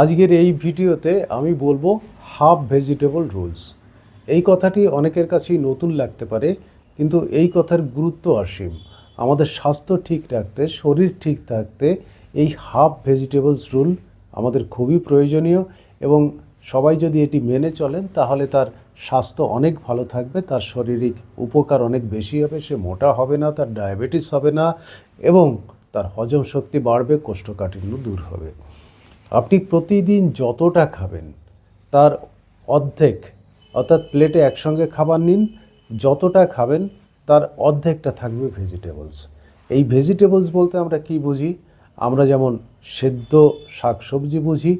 আজকের এই ভিডিওতে আমি বলব হাফ ভেজিটেবল রুলস। এই কথাটি অনেকের কাছেই নতুন লাগতে পারে, কিন্তু এই কথার গুরুত্ব অসীম। আমাদের স্বাস্থ্য ঠিক রাখতে, শরীর ঠিক থাকতে এই হাফ ভেজিটেবলস রুল আমাদের খুবই প্রয়োজনীয় এবং সবাই যদি এটি মেনে চলেন, তাহলে তার স্বাস্থ্য অনেক ভালো থাকবে, তার শারীরিক উপকার অনেক বেশি হবে, সে মোটা হবে না, তার ডায়াবেটিস হবে না এবং তার হজম শক্তি বাড়বে, কোষ্ঠকাঠিন্য দূর হবে। আপনি প্রতিদিন যতটা খাবেন, তার অর্ধেক, অর্থাৎ প্লেটে একসঙ্গে খাবার নিন, যতটা খাবেন, তার অর্ধেকটা থাকবে ভেজিটেবলস এই ভেজিটেবলস বলতে আমরা কি বুঝি? আমরা যেমন সেদ্ধ শাকসবজি বুঝি,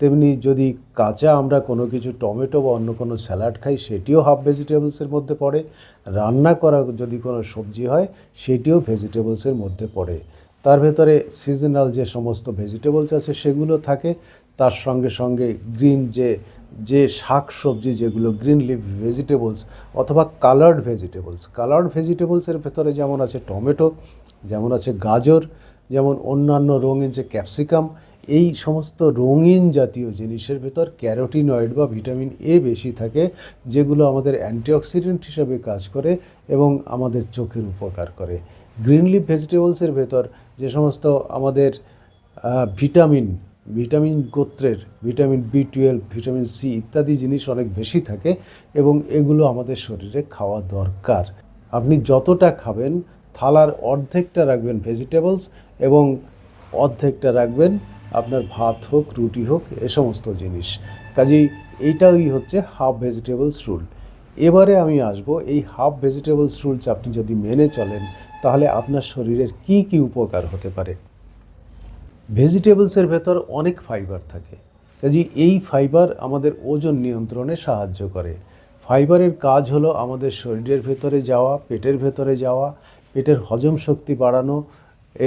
তেমনি যদি কাঁচা আমরা কোনো কিছু টমেটো বা অন্য কোনো স্যালাড খাই, সেটিও হাফ ভেজিটেবলসের মধ্যে পড়ে। রান্না করা যদি কোনো সবজি হয়, সেটিও ভেজিটেবলসের মধ্যে পড়ে। তার ভেতরে সিজনাল যে সমস্ত ভেজিটেবলস আছে সেগুলো থাকে, তার সঙ্গে সঙ্গে গ্রিন যে যে শাক সবজি যেগুলো গ্রিন লিভ ভেজিটেবলস অথবা কালার্ড ভেজিটেবলস কালার্ড ভেজিটেবলসের ভেতরে যেমন আছে টমেটো যেমন আছে গাজর, যেমন অন্যান্য রঙিন যে ক্যাপসিকাম এই সমস্ত রঙিন জাতীয় জিনিসের ভেতর ক্যারোটিনয়েড বা ভিটামিন এ বেশি থাকে, যেগুলো আমাদের অ্যান্টিঅক্সিডেন্ট হিসাবে কাজ করে এবং আমাদের চোখের উপকার করে। গ্রিন লিফ ভেজিটেবলসের ভেতর যে সমস্ত আমাদের ভিটামিন ভিটামিন গোত্রের, vitamin B twelve vitamin C ইত্যাদি জিনিস অনেক বেশি থাকে এবং এগুলো আমাদের শরীরে খাওয়া দরকার। আপনি যতটা খাবেন, থালার অর্ধেকটা রাখবেন ভেজিটেবলস এবং অর্ধেকটা রাখবেন আপনার ভাত হোক, রুটি হোক, এ সমস্ত জিনিস। কাজেই এইটাই হচ্ছে হাফ ভেজিটেবলস রুল এবারে আমি আসব, এই হাফ ভেজিটেবলস রুলস আপনি যদি মেনে চলেন তাহলে আপনার শরীরের কি কি উপকার হতে পারে? ভেজিটেবলসের ভেতর অনেক ফাইবার থাকে। কাজে এই ফাইবার আমাদের ওজন নিয়ন্ত্রণে সাহায্য করে। ফাইবারের কাজ হলো আমাদের শরীরের ভেতরে যাওয়া, পেটের ভেতরে যাওয়া, পেটের হজম শক্তি বাড়ানো,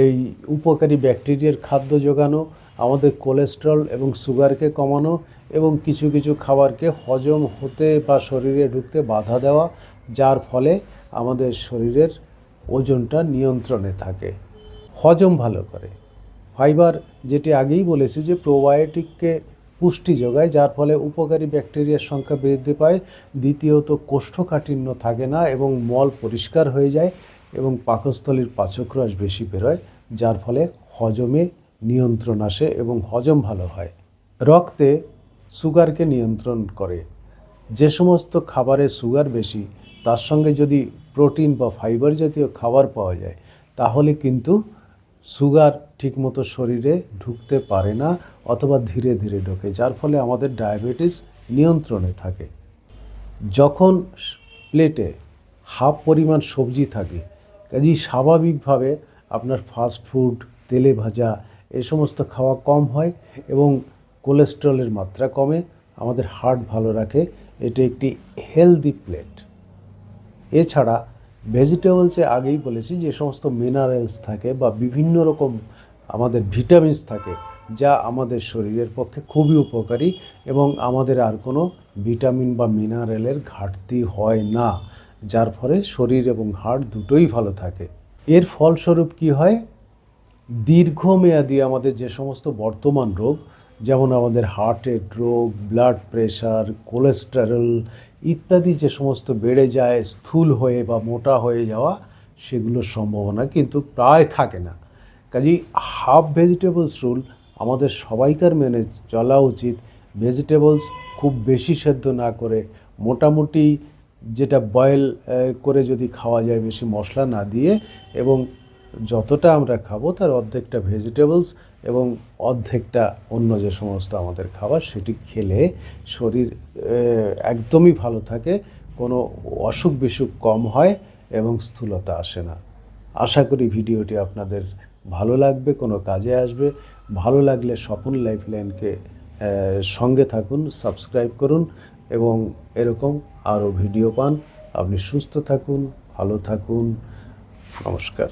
এই উপকারী ব্যাকটেরিয়ার খাদ্য যোগানো, আমাদের কোলেস্ট্রল এবং সুগারকে কমানো এবং কিছু কিছু খাবারকে হজম হতে বা শরীরে ঢুকতে বাধা দেওয়া, যার ফলে আমাদের শরীরের ওজনটা নিয়ন্ত্রণে থাকে। হজম ভালো করে। ফাইবার যেটি আগেই বলেছি যে প্রোবায়োটিককে পুষ্টি যোগায়, যার ফলে উপকারী ব্যাকটেরিয়ার সংখ্যা বৃদ্ধি পায়। দ্বিতীয়ত, কোষ্ঠকাঠিন্য থাকে না এবং মল পরিষ্কার হয়ে যায় এবং পাকস্থলীর পাচকরস বেশি বেরোয়, যার ফলে হজমে নিয়ন্ত্রণ আসে এবং হজম ভালো হয়। রক্তে সুগারকে নিয়ন্ত্রণ করে। যে সমস্ত খাবারে সুগার বেশি তার সঙ্গে যদি প্রোটিন বা ফাইবার জাতীয় খাবার পাওয়া যায়, তাহলে কিন্তু সুগার ঠিকমতো শরীরে ঢুকতে পারে না অথবা ধীরে ধীরে ঢোকে, যার ফলে আমাদের ডায়াবেটিস নিয়ন্ত্রণে থাকে। যখন প্লেটে হাফ পরিমাণ সবজি থাকে, কাজেই স্বাভাবিকভাবে আপনার ফাস্ট ফুড, তেলে ভাজা এ সমস্ত খাওয়া কম হয় এবং কোলেস্ট্রলের মাত্রা কমে। আমাদের হার্ট ভালো রাখে। এটি একটি হেলদি প্লেট। এছাড়া ভেজিটেবলসে আগেই বলেছি যে সমস্ত মিনারেলস থাকে বা বিভিন্ন রকম আমাদের ভিটামিনস থাকে, যা আমাদের শরীরের পক্ষে খুবই উপকারী এবং আমাদের আর কোনো ভিটামিন বা মিনারেলের ঘাটতি হয় না, যার ফলে শরীর এবং হার্ট দুটোই ভালো থাকে। এর ফলস্বরূপ কি হয়? দীর্ঘমেয়াদী আমাদের যে সমস্ত বর্তমান রোগ যেমন আমাদের হার্টের রোগ ব্লাড প্রেশার কোলেস্টেরল ইত্যাদি যে সমস্ত বেড়ে যায়, স্থূল হয়ে বা মোটা হয়ে যাওয়া সেগুলোর সম্ভাবনা কিন্তু প্রায় থাকে না। কাজেই হাফ ভেজিটেবলস রুল আমাদের সবাইকার মেনে চলা উচিত ভেজিটেবলস খুব বেশি সেদ্ধ না করে, মোটামুটি যেটা বয়েল করে যদি খাওয়া যায়, বেশি মশলা না দিয়ে এবং যতটা আমরা খাব তার অর্ধেকটা ভেজিটেবলস এবং অর্ধেকটা অন্য যে সমস্ত আমাদের খাবার সেটি খেলে শরীর একদমই ভালো থাকে, কোনো অসুখ বিসুখ কম হয় এবং স্থূলতা আসে না। আশা করি ভিডিওটি আপনাদের ভালো লাগবে, কোনো কাজে আসবে। ভালো লাগলে স্বপন লাইফ লাইনকে সঙ্গে থাকুন, সাবস্ক্রাইব করুন এবং এরকম আরও ভিডিও পান। আপনি সুস্থ থাকুন, ভালো থাকুন। নমস্কার।